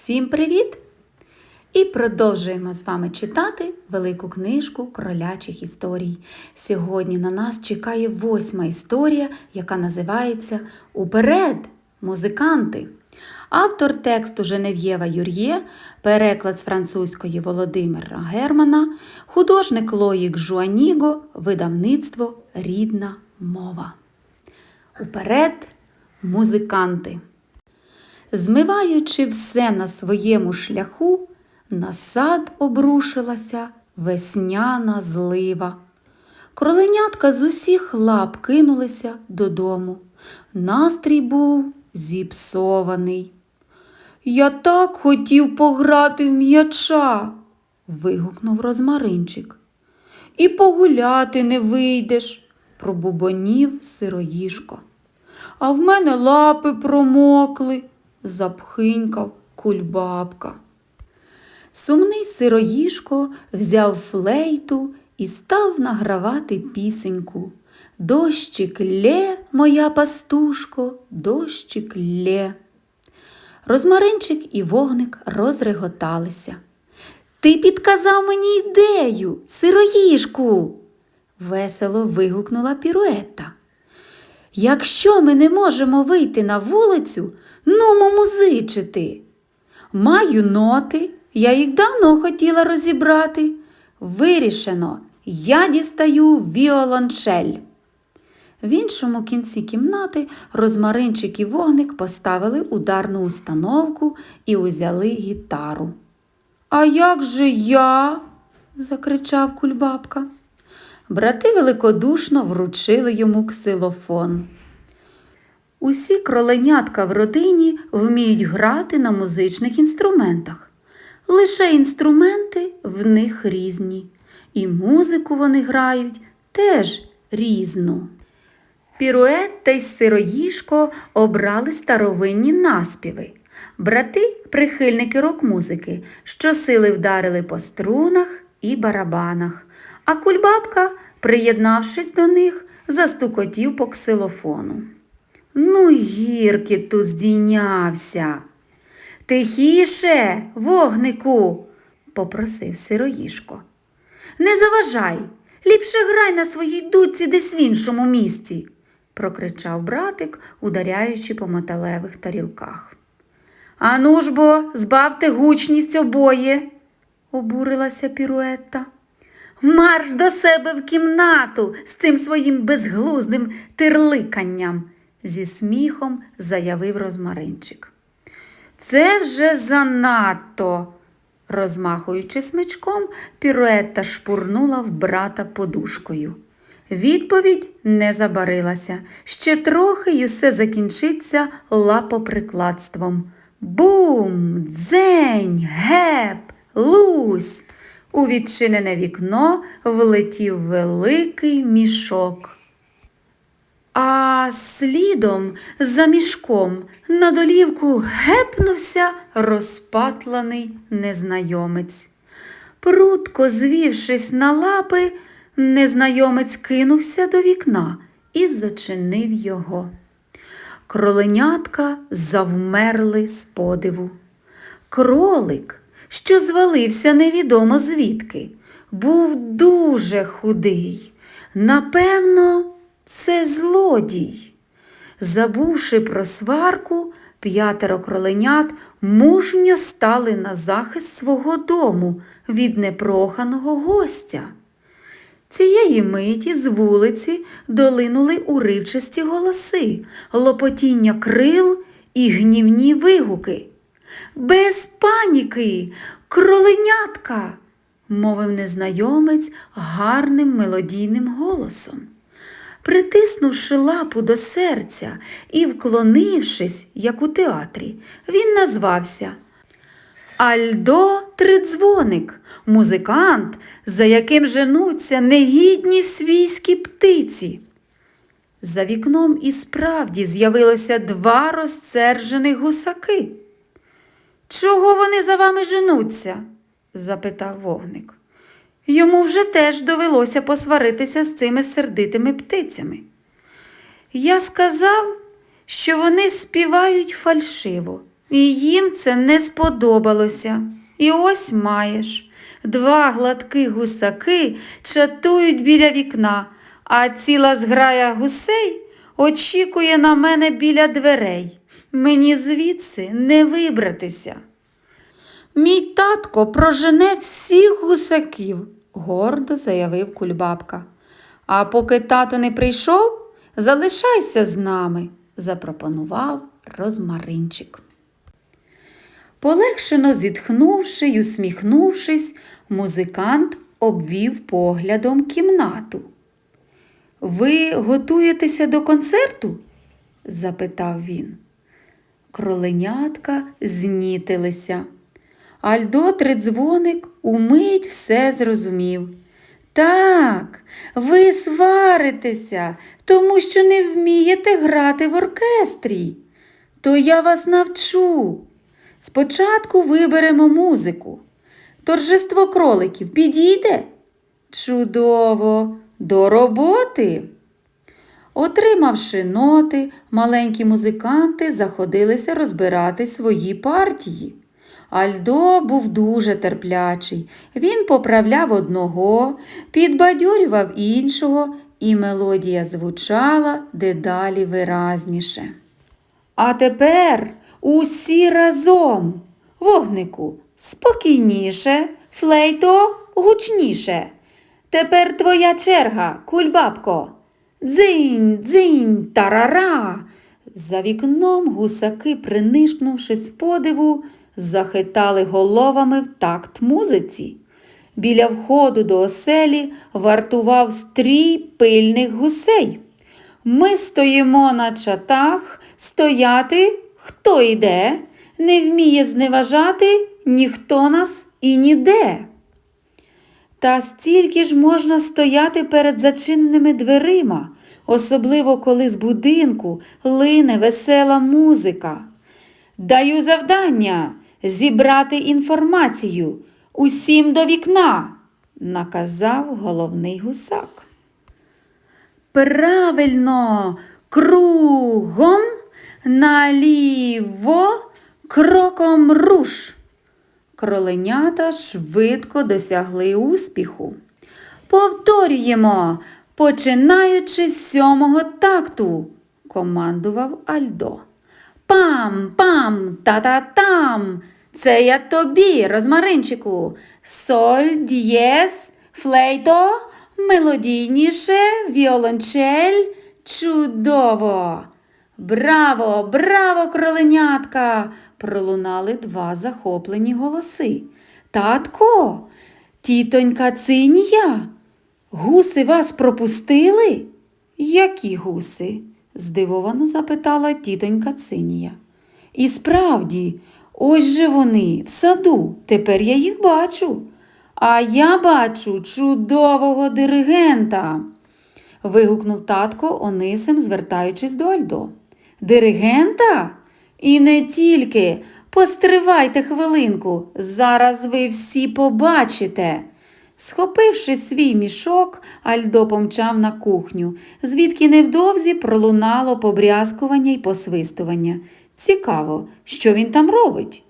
Всім привіт! І продовжуємо з вами читати велику книжку кролячих історій. Сьогодні на нас чекає восьма історія, яка називається Уперед! Музиканти. Автор тексту Женев'єва Юр'є, переклад з французької Володимира Германа, художник Лоїк Жуаніго, видавництво Рідна мова. Уперед, музиканти. Змиваючи все на своєму шляху, на сад обрушилася весняна злива. Кроленятка з усіх лап кинулися додому. Настрій був зіпсований. Я так хотів пограти в м'яча, вигукнув розмаринчик. І погуляти не вийдеш, пробубонів сироїшко. А в мене лапи промокли, запхинькав кульбабка. Сумний сироїшко взяв флейту і став награвати пісеньку. Дощик лє, моя пастушко, дощик лє. Розмаринчик і вогник розреготалися. Ти підказав мені ідею, сироїшку. весело вигукнула піруета. Якщо ми не можемо вийти на вулицю, нумо музичити. Маю ноти, я їх давно хотіла розібрати. Вирішено, я дістаю віолончель. В іншому кінці кімнати розмаринчик і вогник поставили ударну установку і узяли гітару. А як же я? закричав кульбабка. Брати великодушно вручили йому ксилофон. Усі кроленятка в родині вміють грати на музичних інструментах. Лише інструменти в них різні, і музику вони грають теж різну. Пірует та й сироїшко обрали старовинні наспіви. Брати прихильники рок-музики, що сили вдарили по струнах і барабанах, а кульбабка, приєднавшись до них, застукотів по ксилофону. Ну, гірки тут здійнявся. Тихіше, вогнику, попросив сироїшко. Не заважай, ліпше грай на своїй дудці десь в іншому місці, прокричав братик, ударяючи по металевих тарілках. Ану ж бо, збавте гучність обоє, обурилася піруетта. Марш до себе в кімнату з цим своїм безглуздим тирликанням, зі сміхом заявив розмаринчик. Це вже занадто. Розмахуючи смичком, піруетта шпурнула в брата подушкою. Відповідь не забарилася. Ще трохи й усе закінчиться лапоприкладством. Бум, дзень, геп, лусь. У відчинене вікно влетів великий мішок. А слідом за мішком на долівку гепнувся розпатланий незнайомець. Прутко звівшись на лапи, незнайомець кинувся до вікна і зачинив його. Кроленятка завмерли з подиву. Кролик, що звалився невідомо звідки, був дуже худий. Напевно, це злодій. Забувши про сварку, п'ятеро кроленят мужньо стали на захист свого дому від непроханого гостя. Цієї миті з вулиці долинули уривчасті голоси, лопотіння крил і гнівні вигуки. Без паніки, кроленятка, мовив незнайомець гарним мелодійним голосом. Притиснувши лапу до серця і вклонившись, як у театрі, він назвався Альдо Тридзвоник, музикант, за яким женуться негідні свійські птиці. За вікном і справді з'явилося два розцержених гусаки. Чого вони за вами женуться? запитав вогник. Йому вже теж довелося посваритися з цими сердитими птицями. Я сказав, що вони співають фальшиво, І їм це не сподобалося. І ось маєш. Два гладкі гусаки чатують біля вікна, а ціла зграя гусей очікує на мене біля дверей. Мені звідси не вибратися. Мій татко прожене всіх гусаків, гордо заявив кульбабка. А поки тато не прийшов, залишайся з нами, запропонував розмаринчик. Полегшено зітхнувши й усміхнувшись, музикант обвів поглядом кімнату. Ви готуєтеся до концерту? запитав він. Кроленятка знітилися. Альдо Тридзвоник умить все зрозумів. Так, ви сваритеся, тому що не вмієте грати в оркестрі. То я вас навчу. Спочатку виберемо музику. Торжество кроликів підійде? Чудово, до роботи. Отримавши ноти, маленькі музиканти заходилися розбирати свої партії. Альдо був дуже терплячий. Він поправляв одного, підбадьорював іншого, і мелодія звучала дедалі виразніше. А тепер усі разом. Вогнику, спокійніше, флейто гучніше. Тепер твоя черга, кульбабко. Дзинь, дзинь, тарара. За вікном гусаки, принишкнувши з подиву, захитали головами в такт музиці. Біля входу до оселі вартував стрій пильних гусей. Ми стоїмо на чатах, стояти хто йде, не вміє зневажати ніхто нас і ніде. Та стільки ж можна стояти перед зачиненими дверима, особливо коли з будинку лине весела музика. Даю завдання зібрати інформацію усім до вікна, наказав головний гусак. Правильно, кругом наліво кроком руш. Кроленята швидко досягли успіху. Повторюємо, починаючи з сьомого такту, командував Альдо. Пам, пам, та-та-там. Це я тобі, розмаринчику. Соль, дієс, флейто, мелодійніше, віолончель. Чудово! Браво, браво, кроленятка! пролунали два захоплені голоси. Татко, тітонька цинія, гуси вас пропустили? Які гуси? Здивовано запитала тітонька цинія. І справді, ось же вони в саду, тепер я їх бачу. А я бачу чудового диригента. вигукнув татко Онисим, звертаючись до Альдо. Диригента? І не тільки. Постривайте хвилинку, зараз ви всі побачите. Схопивши свій мішок, Альдо помчав на кухню, звідки невдовзі пролунало побрязкування й посвистування. Цікаво, що він там робить.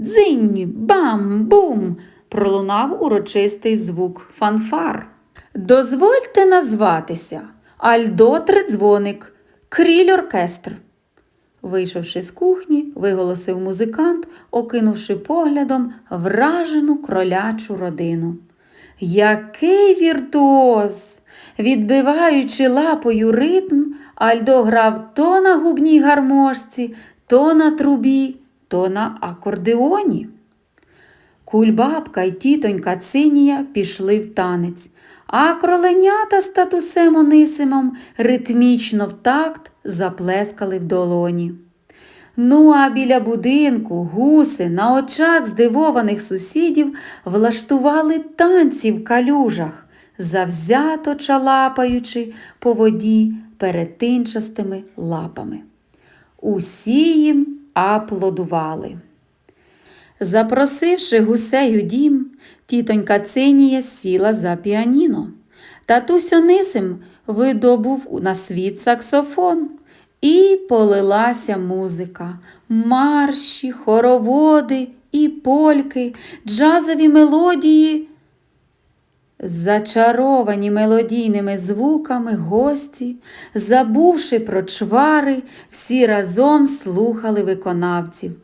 Дзинь, бам, бум. пролунав урочистий звук фанфар. Дозвольте назватися Альдо Тридзвоник, кріль оркестр. Вийшовши з кухні, виголосив музикант, окинувши поглядом вражену кролячу родину. Який віртуоз! Відбиваючи лапою ритм, Альдо грав то на губній гармошці, то на трубі, то на акордеоні. Кульбабка й тітонька Цинія пішли в танець, а кроленята з татусем Онисимом ритмічно в такт заплескали в долоні. Ну, а біля будинку гуси на очах здивованих сусідів влаштували танці в калюжах, завзято чалапаючи по воді перетинчастими лапами. Усі їм аплодували. Запросивши гусей у дім, тітонька Цинія сіла за піаніно. Татусь Онисим видобув на світ саксофон І полилася музика, марші, хороводи і польки, джазові мелодії. Зачаровані мелодійними звуками гості, забувши про чвари, всі разом слухали виконавців.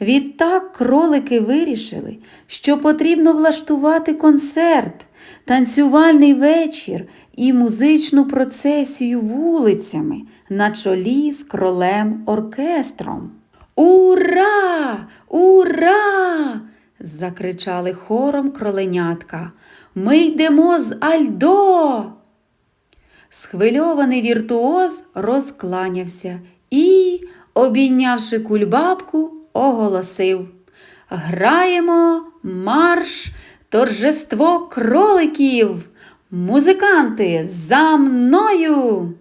Відтак кролики вирішили, що потрібно влаштувати концерт, танцювальний вечір і музичну процесію вулицями на чолі з кролем оркестром. Ура! Ура! закричали хором кроленятка. Ми йдемо з Альдо. Схвильований віртуоз розкланявся і, обійнявши кульбабку, оголосив Граємо марш, торжество кроликів. Музиканти за мною.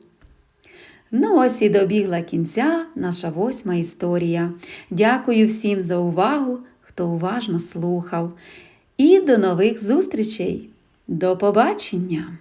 Ну ось і добігла кінця наша восьма історія. Дякую всім за увагу, хто уважно слухав. І до нових зустрічей. До побачення!